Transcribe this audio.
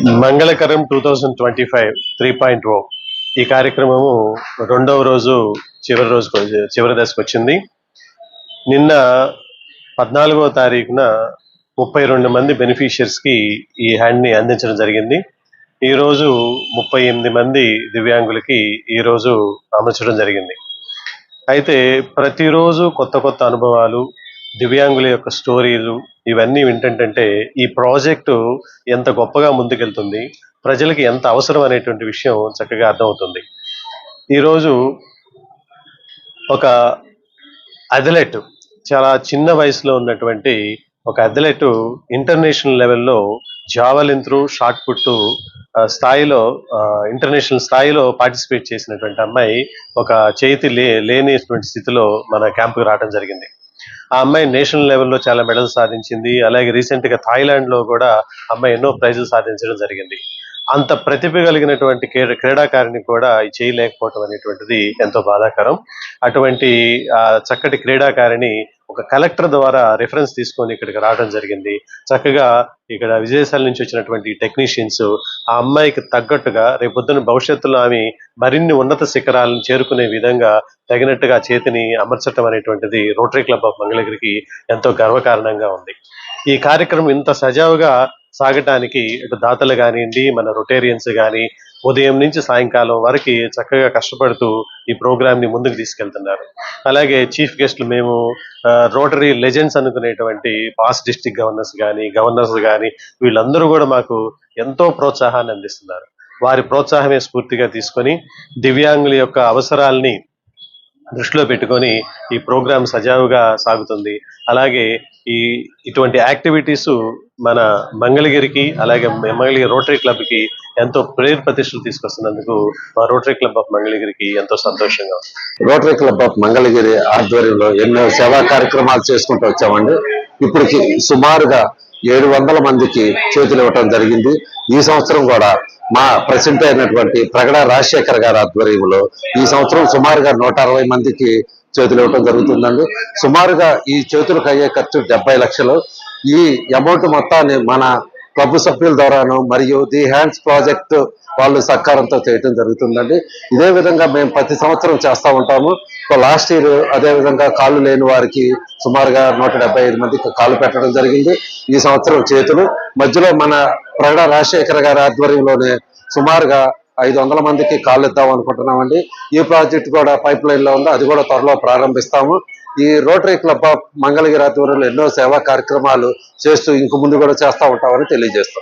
మంగళకరం two thousand twenty five three point o ఈ కార్యక్రమము రెండవ రోజు చివరి రోజుకు చివరి దశకు వచ్చింది. నిన్న పద్నాలుగవ తారీఖున ముప్పై రెండు మంది బెనిఫిషియర్స్కి ఈ హ్యాండ్ని అందించడం జరిగింది. ఈరోజు ముప్పై ఎనిమిది మంది దివ్యాంగులకి ఈ రోజు అమర్చడం జరిగింది. అయితే ప్రతిరోజు కొత్త కొత్త అనుభవాలు దివ్యాంగుల యొక్క స్టోరీలు ఇవన్నీ ఏంటంటే ఈ ప్రాజెక్టు ఎంత గొప్పగా ముందుకెళ్తుంది ప్రజలకి ఎంత అవసరం అనేటువంటి విషయం చక్కగా అర్థమవుతుంది. ఈరోజు ఒక అథ్లెట్ చాలా చిన్న వయసులో ఉన్నటువంటి ఒక అథ్లెట్ ఇంటర్నేషనల్ లెవెల్లో జావలిన్ త్రూ షార్ట్ పుట్ స్థాయిలో ఇంటర్నేషనల్ స్థాయిలో పార్టిసిపేట్ చేసినటువంటి అమ్మాయి ఒక చేతి లే లేనిటువంటి స్థితిలో మన క్యాంపుకి రావడం జరిగింది. ఆ అమ్మాయి నేషనల్ లెవెల్లో చాలా మెడల్స్ సాధించింది. అలాగే రీసెంట్గా థాయిలాండ్లో కూడా అమ్మాయి ఎన్నో ప్రైజులు సాధించడం జరిగింది. అంత ప్రతిభ కలిగినటువంటి క్రీడాకారిని కూడా చేయలేకపోవటం అనేటువంటిది ఎంతో బాధాకరం. అటువంటి ఆ, చక్కటి క్రీడాకారిణి ఒక కలెక్టర్ ద్వారా రిఫరెన్స్ తీసుకొని ఇక్కడికి రావడం జరిగింది. చక్కగా ఇక్కడ విదేశాల నుంచి వచ్చినటువంటి టెక్నీషియన్స్ ఆ అమ్మాయికి తగ్గట్టుగా రేపొద్దున భవిష్యత్తులో ఆమె మరిన్ని ఉన్నత శిఖరాలను చేరుకునే విధంగా తగినట్టుగా చేతిని అమర్చటం అనేటువంటిది రోటరీ క్లబ్ ఆఫ్ మంగళగిరికి ఎంతో గర్వకారణంగా ఉంది. ఈ కార్యక్రమం ఇంత సజావుగా సాగటానికి ఇటు దాతలు కానివ్వండి మన రొటేరియన్స్ కానీ ఉదయం నుంచి సాయంకాలం వరకు చక్కగా కష్టపడుతూ ఈ ప్రోగ్రామ్ని ముందుకు తీసుకెళ్తున్నారు. అలాగే చీఫ్ గెస్ట్లు మేము రోటరీ లెజెండ్స్ అనుకునేటువంటి పాస్ డిస్ట్రిక్ట్ గవర్నర్స్ కానీ గవర్నర్స్ కానీ వీళ్ళందరూ కూడా మాకు ఎంతో ప్రోత్సాహాన్ని అందిస్తున్నారు. వారి ప్రోత్సాహమే స్ఫూర్తిగా తీసుకొని దివ్యాంగుల యొక్క అవసరాల్ని దృష్టిలో పెట్టుకొని ఈ ప్రోగ్రాం సజావుగా సాగుతుంది. అలాగే ఈ ఇటువంటి యాక్టివిటీస్ మన మంగళగిరికి అలాగే మంగళగిరి రోటరీ క్లబ్కి ఎంతో ప్రేర ప్రతిష్టలు తీసుకొస్తున్నందుకు మా రోటరీ క్లబ్ ఆఫ్ మంగళగిరికి ఎంతో సంతోషంగా రోటరీ క్లబ్ ఆఫ్ మంగళగిరి ఆధ్వర్యంలో ఎన్నో సేవా కార్యక్రమాలు చేసుకుంటూ వచ్చామండి. ఇప్పటికి సుమారుగా ఏడు వందల మందికి చేతులు ఇవ్వటం జరిగింది. ఈ సంవత్సరం కూడా మా ప్రెసిడెంట్ అయినటువంటి ప్రగడ రాజశేఖర్ గారి ఆధ్వర్యంలో ఈ సంవత్సరం సుమారుగా నూట అరవై మందికి చేతులు ఇవ్వడం జరుగుతుందండి. సుమారుగా ఈ చేతులకు అయ్యే ఖర్చు డెబ్బై లక్షలు. ఈ అమౌంట్ మొత్తాన్ని మన క్లబ్ సభ్యుల ద్వారాను మరియు ది హ్యాండ్స్ ప్రాజెక్ట్ వాళ్ళు సహకారంతో చేయటం జరుగుతుందండి. ఇదే విధంగా మేము ప్రతి సంవత్సరం చేస్తూ ఉంటాము. లాస్ట్ ఇయర్ అదే విధంగా కాళ్ళు లేని వారికి సుమారుగా నూట ఐదు మందికి కాళ్ళు పెట్టడం జరిగింది. ఈ సంవత్సరం చేతులు. మధ్యలో మన ప్రగడ రాజశేఖర్ గారి ఆధ్వర్యంలోనే సుమారుగా ఐదు వందల మందికి కాళ్ళు ఇద్దాం అనుకుంటున్నామండి. ఈ ప్రాజెక్ట్ కూడా పైప్ లైన్లో ఉంది. అది కూడా త్వరలో ప్రారంభిస్తాము. ఈ రోటరీ క్లబ్ ఆఫ్ మంగళగిరి ఆధ్వర్యంలో ఎన్నో సేవా కార్యక్రమాలు చేస్తూ ఇంక ముందు కూడా చేస్తూ ఉంటామని తెలియజేస్తాం.